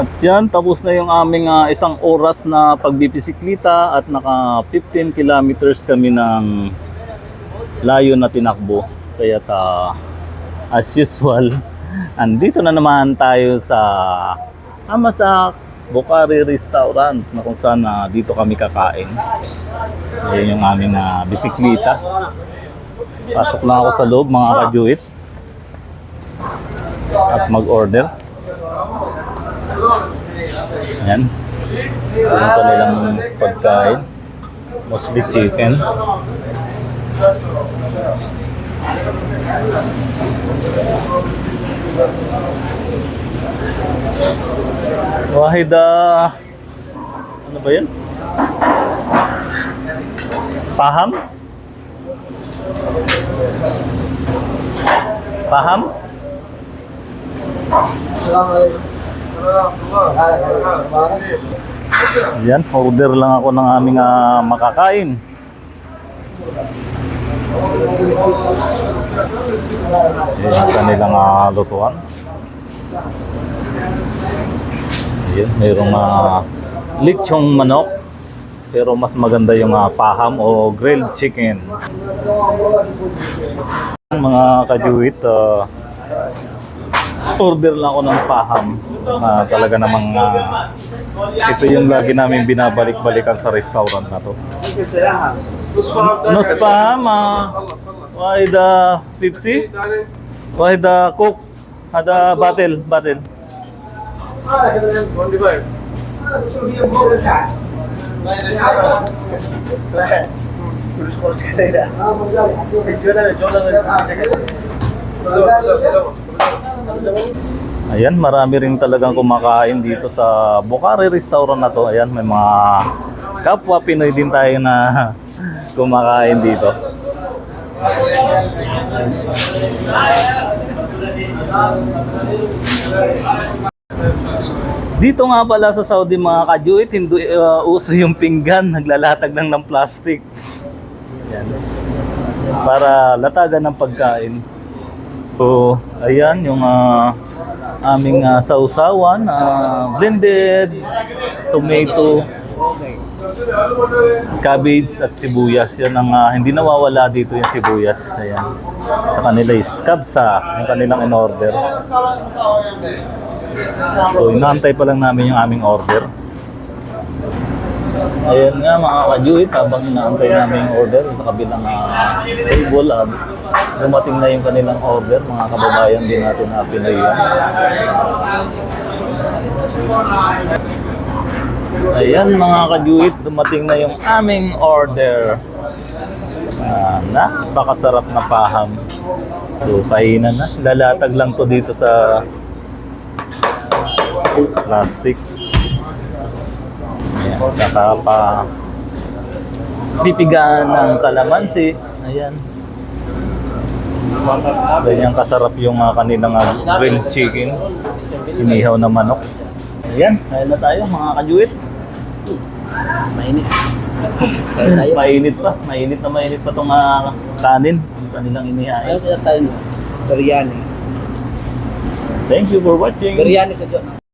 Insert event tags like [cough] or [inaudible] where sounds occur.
At yan, tapos na yung aming ah, isang oras na pagbibisiklita at naka 15 kilometers kami ng layo na tinakbo. Kaya ta, as usual, [laughs] andito na naman tayo sa Amasak Bukari Restaurant na kung saan ah, dito kami kakain. Ayan yung aming ah, bisiklita. Pasok lang ako sa loob mga kajuit at mag-order. Ayan. Yung kanilang pagkain. Mostly chicken. Wahida. Ano ba yan? Paham? Paham? Yan, order lang ako ng aming ah, makakain. Yan kanilang ah, lutuan. Ayan, mayroong uh, lechong manok. Pero mas maganda yung ah, paham o grilled chicken. Mga kajuit, ah, order lang ako ng paham. Ah, talaga namang ah, ito yung lagi namin binabalik-balikan sa restaurant na to. No spam, ah. why the Pepsi? Why the Coke? Ada battle, battle. Ayan, marami rin talagang kumakain dito sa Bukari restaurant na to. Ayan, may mga kapwa Pinoy din tayo na [laughs] kumakain dito. Dito nga pala sa Saudi mga kajuit, hindi uh, uso yung pinggan, [laughs] naglalatag lang ng plastic. Yan. Para latagan ng pagkain. So, ayan yung ah, aming uh, sausawan, ah, blended tomato, cabbage at sibuyas. Yan ang ah, hindi nawawala dito yung sibuyas. Ayan. Sa kanila is kabsa, yung kanilang in-order. So, inaantay pa lang namin yung aming order. Ayan nga mga kajuit, habang inaantay namin yung order sa kabilang ah, table, at dumating na yung kanilang order, mga kababayan din natin na Pinoy yan. Ayan mga kajuit, dumating na yung aming order. Ah, napakasarap na paham. So, kainan na. Lalatag lang to dito sa plastic. Ayan, saka pa pipigaan ng kalamansi. Ayan. Ganyan kasarap yung uh, kanilang ah, grilled chicken. Inihaw na manok. Ayan, kaya na tayo mga kajuit. Mainit. [laughs] Mainit pa. Mainit na mainit pa itong uh, kanin. Yung kanilang inihain. Na tayo. Biryani. Thank you for watching. Biryani sa Diyos.